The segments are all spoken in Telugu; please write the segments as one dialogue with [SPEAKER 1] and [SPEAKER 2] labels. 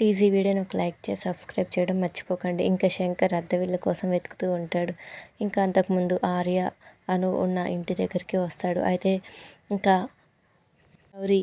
[SPEAKER 1] ప్లీజ్ ఈ వీడియోని ఒక లైక్ చేసి సబ్స్క్రైబ్ చేయడం మర్చిపోకండి. ఇంకా శంకర్ అద్దె కోసం వెతుకుతూ ఉంటాడు. ఇంకా అంతకుముందు ఆర్య అను ఉన్న ఇంటి దగ్గరికి వస్తాడు. అయితే ఇంకా గౌరీ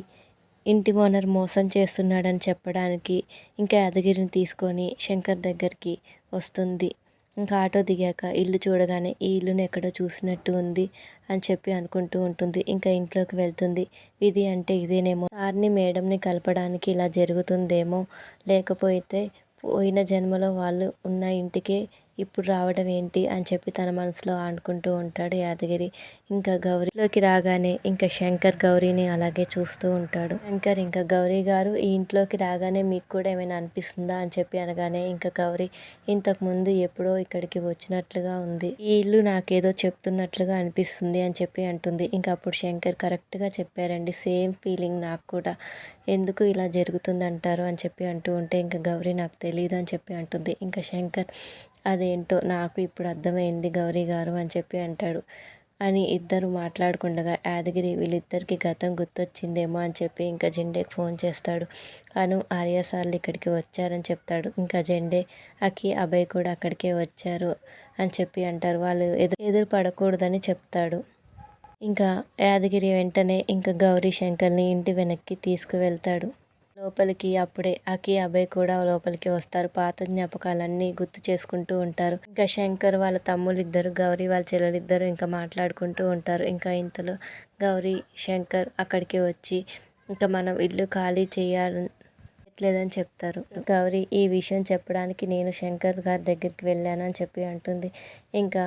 [SPEAKER 1] ఇంటి ఓనర్ మోసం చేస్తున్నాడని చెప్పడానికి ఇంకా యాదగిరిని తీసుకొని శంకర్ దగ్గరికి వస్తుంది. ఇంకా ఆటో దిగాక ఇల్లు చూడగానే ఈ ఇల్లుని ఎక్కడో చూసినట్టు ఉంది అని చెప్పి అనుకుంటూ ఉంటుంది. ఇంకా ఇంట్లోకి వెళ్తుంది. ఇది అంటే ఇదేనేమో. సార్ని మేడంని కలపడానికి ఇలా జరుగుతుందేమో. లేకపోతే పోయిన జన్మలో వాళ్ళు ఉన్న ఇంటికే ఇప్పుడు రావడం ఏంటి అని చెప్పి తన మనసులో ఆనుకుంటూ ఉంటాడు యాదగిరి. ఇంకా గౌరీలోకి రాగానే ఇంకా శంకర్ గౌరీని అలాగే చూస్తూ ఉంటాడు. శంకర్ ఇంకా గౌరీ గారు ఈ ఇంట్లోకి రాగానే మీకు కూడా ఏమైనా అనిపిస్తుందా అని చెప్పి అనగానే ఇంకా గౌరీ ఇంతకుముందు ఎప్పుడో ఇక్కడికి వచ్చినట్లుగా ఉంది. ఈ ఇల్లు నాకేదో చెప్తున్నట్లుగా అనిపిస్తుంది అని చెప్పి అంటుంది. ఇంకా అప్పుడు శంకర్ కరెక్ట్గా చెప్పారండి సేమ్ ఫీలింగ్ నాకు కూడా. ఎందుకు ఇలా జరుగుతుంది అంటారు అని చెప్పి అంటూ ఉంటే ఇంకా గౌరీ నాకు తెలియదు అని చెప్పి అంటుంది. ఇంకా శంకర్ అదేంటో నాకు ఇప్పుడు అర్థమైంది గౌరీ గారు అని చెప్పి అంటాడు. అని ఇద్దరు మాట్లాడుకుండగా యాదగిరి వీళ్ళిద్దరికి గతం గుర్తొచ్చిందేమో అని చెప్పి ఇంకా జెండేకి ఫోన్ చేస్తాడు. అను ఆర్య సార్లు ఇక్కడికి వచ్చారని చెప్తాడు. ఇంకా జెండే అకి అభయ్ కూడా అక్కడికే వచ్చారు అని చెప్పి అంటారు. వాళ్ళు ఎదురు ఎదురు పడకూడదని చెప్తాడు. ఇంకా యాదగిరి వెంటనే ఇంకా గౌరీ శంకర్ని ఇంటి వెనక్కి తీసుకువెళ్తాడు. లోపలికి అప్పుడే అకి అభయ్ కూడా లోపలికి వస్తారు. పాత జ్ఞాపకాలన్నీ గుర్తు చేసుకుంటూ ఉంటారు. ఇంకా శంకర్ వాళ్ళ తమ్ముళ్ళు ఇద్దరు గౌరీ వాళ్ళ చెల్లెలిద్దరు ఇంకా మాట్లాడుకుంటూ ఉంటారు. ఇంకా ఇంతలో గౌరీ శంకర్ అక్కడికి వచ్చి ఇంకా మనం ఇల్లు ఖాళీ చేయాలి లేదని చెప్తారు. గౌరీ ఈ విషయం చెప్పడానికి నేను శంకర్ గారి దగ్గరికి వెళ్ళాను అని చెప్పి అంటుంది. ఇంకా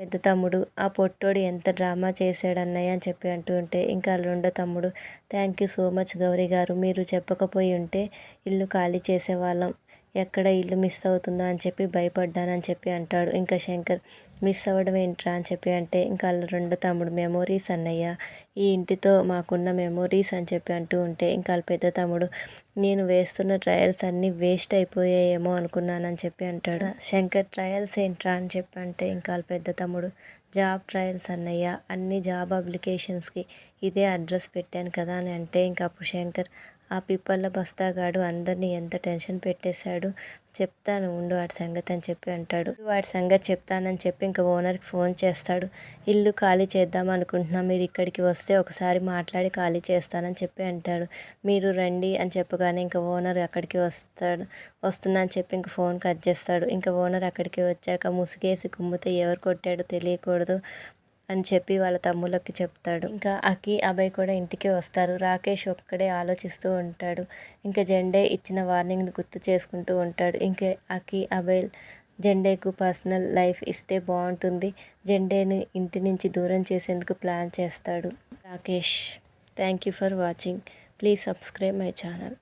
[SPEAKER 1] పెద్ద తమ్ముడు ఆ పొట్టోడు ఎంత డ్రామా చేశాడన్నయ్య అని చెప్పి అంటూ ఉంటే ఇంకా రెండో తమ్ముడు thank you so much Gauri గారు మీరు చెప్పకపోయి ఉంటే ఇల్లు ఖాళీ చేసేవాళ్ళం. ఎక్కడ ఇల్లు మిస్ అవుతుందో అని చెప్పి భయపడ్డానని చెప్పి అంటాడు. ఇంకా శంకర్ మిస్ అవ్వడం ఏంట్రా అని చెప్పి అంటే ఇంకా రెండు తమ్ముడు మెమోరీస్ అన్నయ్య ఈ ఇంటితో మాకున్న మెమోరీస్ అని చెప్పి అంటూ ఉంటే ఇంకా వాళ్ళ పెద్ద తమ్ముడు నేను వేస్తున్న ట్రయల్స్ అన్నీ వేస్ట్ అయిపోయాయేమో అనుకున్నానని చెప్పి అంటాడు. శంకర్ ట్రయల్స్ ఏంట్రా అని చెప్పి అంటే ఇంకా వాళ్ళ పెద్ద తమ్ముడు జాబ్ ట్రయల్స్ అన్నయ్య అన్ని జాబ్ అప్లికేషన్స్కి ఇదే అడ్రస్ పెట్టాను కదా అని అంటే ఇంకా అప్పుడు శంకర్ ఆ పిప్పళ్ళ బస్తాగాడు అందరినీ ఎంత టెన్షన్ పెట్టేశాడు చెప్తాను ఉండు వాడి సంగతి అని చెప్పి అంటాడు. వాడి సంగతి చెప్తానని చెప్పి ఇంకా ఓనర్కి ఫోన్ చేస్తాడు. ఇల్లు ఖాళీ చేద్దాం అనుకుంటున్నా మీరు ఇక్కడికి వస్తే ఒకసారి మాట్లాడి ఖాళీ చేస్తానని చెప్పి అంటాడు. మీరు రండి అని చెప్పగానే ఇంకా ఓనర్ అక్కడికి వస్తాడు. వస్తున్నా అని చెప్పి ఇంకా ఫోన్ కట్ చేస్తాడు. ఇంకా ఓనర్ అక్కడికి వచ్చాక ముసుగేసి కుమ్మితే ఎవరు కొట్టాడో తెలియకూడదు. అని చెప్పి వాళ్ళ తమ్ముళ్ళకి చెప్తాడు. ఇంకా అకి అభయ్ కూడా ఇంటికి వస్తారు. రాకేష్ ఒక్కడే ఆలోచిస్తూ ఉంటాడు. ఇంకా జెండే ఇచ్చిన వార్నింగ్ని గుర్తు చేసుకుంటూ ఉంటాడు. ఇంకా అకి అభయ్ జెండేకు పర్సనల్ లైఫ్ ఇస్తే బాగుంటుంది. జెండేని ఇంటి నుంచి దూరం చేసేందుకు ప్లాన్ చేస్తాడు Rakesh. Thank you for watching. Please subscribe my channel.